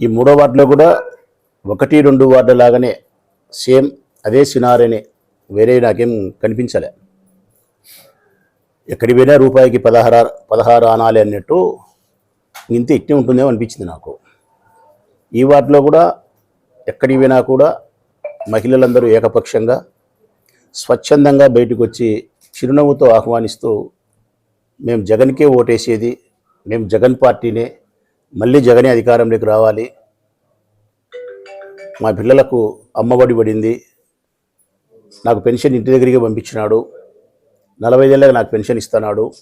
ఈ మూడో వార్డులో కూడా ఒకటి రెండు వార్డు లాగానే సేమ్ అదే సినారీనే వేరే నాకేం కనిపించలే. ఎక్కడి పోయినా రూపాయికి పదహారు పదహారు ఆనాలి అన్నట్టు ఇంత ఇట్టే ఉంటుందేమో అనిపించింది నాకు. ఈ వార్డులో కూడా ఎక్కడికి పోయినా కూడా మహిళలందరూ ఏకపక్షంగా స్వచ్ఛందంగా బయటకు వచ్చి చిరునవ్వుతో ఆహ్వానిస్తూ మేము జగన్కే ఓటేసేది మేము జగన్ పార్టీనే మళ్ళీ జగనే అధికారంలోకి రావాలి. మా పిల్లలకు అమ్మఒడి పడింది. నాకు పెన్షన్ ఇంటి దగ్గరికి పంపించినాడు. నలభై ఏళ్ళకి నాకు పెన్షన్ ఇస్తున్నాడు.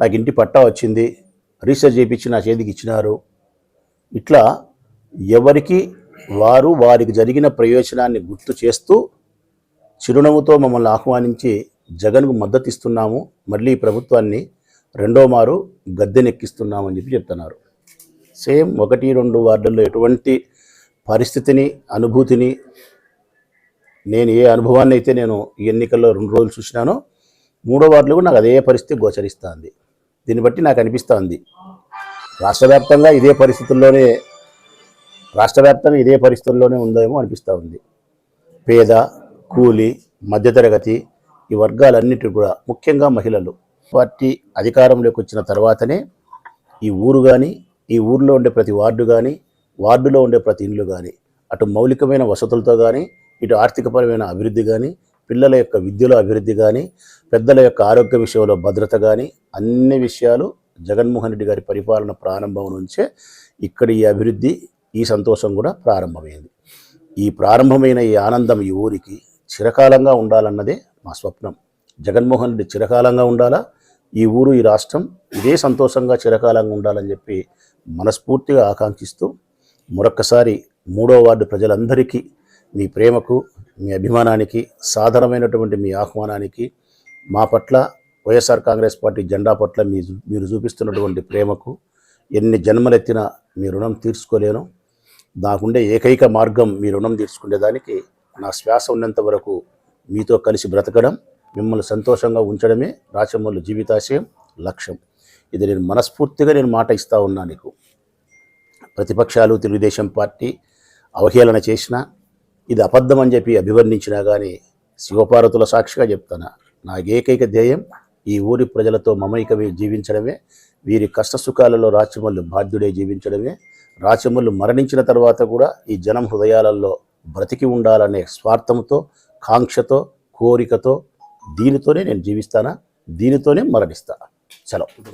నాకు ఇంటి పట్టా వచ్చింది. రీసెర్చ్ చేయించి నా చేతికి ఇచ్చినారు. ఇట్లా ఎవరికి వారు వారికి జరిగిన ప్రయోజనాన్ని గుర్తు చేస్తూ చిరునవ్వుతో మమ్మల్ని ఆహ్వానించి జగన్కు మద్దతు ఇస్తున్నాము. మళ్ళీ ప్రభుత్వాన్ని రెండో మారు గద్దెనెక్కిస్తున్నామని చెప్పి చెప్తున్నారు. సేమ్ ఒకటి రెండు వార్డుల్లో ఎటువంటి పరిస్థితిని అనుభూతిని నేను ఏ అనుభవాన్ని అయితే నేను ఈ ఎన్నికల్లో రెండు రోజులు చూసినానో మూడో వార్డులో కూడా నాకు అదే పరిస్థితి గోచరిస్తుంది. దీన్ని బట్టి నాకు అనిపిస్తుంది. రాష్ట్ర వ్యాప్తంగా ఇదే పరిస్థితుల్లోనే రాష్ట్ర వ్యాప్తంగా ఇదే పరిస్థితుల్లోనే ఉందేమో అనిపిస్తూ ఉంది. పేద కూలి మధ్యతరగతి ఈ వర్గాలన్నిటి కూడా ముఖ్యంగా మహిళలు. పార్టీ అధికారంలోకి వచ్చిన తర్వాతనే ఈ ఊరు కానీ ఈ ఊరిలో ఉండే ప్రతి వార్డు కానీ వార్డులో ఉండే ప్రతి ఇండ్లు కానీ అటు మౌలికమైన వసతులతో కానీ ఇటు ఆర్థికపరమైన అభివృద్ధి కానీ పిల్లల యొక్క విద్యలో అభివృద్ధి కానీ పెద్దల యొక్క ఆరోగ్య విషయంలో భద్రత కానీ అన్ని విషయాలు జగన్మోహన్ రెడ్డి గారి పరిపాలన ప్రారంభం నుంచే ఇక్కడ ఈ అభివృద్ధి ఈ సంతోషం కూడా ప్రారంభమైంది. ఈ ప్రారంభమైన ఈ ఆనందం ఈ ఊరికి చిరకాలంగా ఉండాలన్నదే మా స్వప్నం. జగన్మోహన్ రెడ్డి చిరకాలంగా ఉండాలా? ఈ ఊరు ఈ రాష్ట్రం ఇదే సంతోషంగా చిరకాలంగా ఉండాలని చెప్పి మనస్ఫూర్తిగా ఆకాంక్షిస్తూ మరొక్కసారి మూడో వార్డు ప్రజలందరికీ మీ ప్రేమకు మీ అభిమానానికి సాధారణమైనటువంటి మీ ఆహ్వానానికి మా పట్ల వైఎస్ఆర్ కాంగ్రెస్ పార్టీ జెండా పట్ల మీ మీరు చూపిస్తున్నటువంటి ప్రేమకు ఎన్ని జన్మలెత్తినా మీ రుణం తీర్చుకోలేను. నాకుండే ఏకైక మార్గం మీ రుణం తీర్చుకునేదానికి నా శ్వాస ఉన్నంత వరకు మీతో కలిసి బ్రతకడం. మిమ్మల్ని సంతోషంగా ఉంచడమే రాచమల్లు జీవితాశయం లక్ష్యం. ఇది నేను మనస్ఫూర్తిగా నేను మాట ఇస్తా ఉన్నా నీకు. ప్రతిపక్షాలు తెలుగుదేశం పార్టీ అవహేళన చేసినా ఇది అబద్ధం అని చెప్పి అభివర్ణించినా కానీ శివపార్వతుల సాక్షిగా చెప్తాను? నా ఏకైక ధ్యేయం ఈ ఊరి ప్రజలతో మమైకమే జీవించడమే వీరి కష్ట సుఖాలలో రాచమల్లు బాధ్యుడే జీవించడమే. రాచమల్లు మరణించిన తర్వాత కూడా ఈ జనం హృదయాలలో బ్రతికి ఉండాలనే స్వార్థంతో కాంక్షతో కోరికతో దీనితోనే నేను జీవిస్తానా? దీనితోనే మరణిస్తాను? సెలవు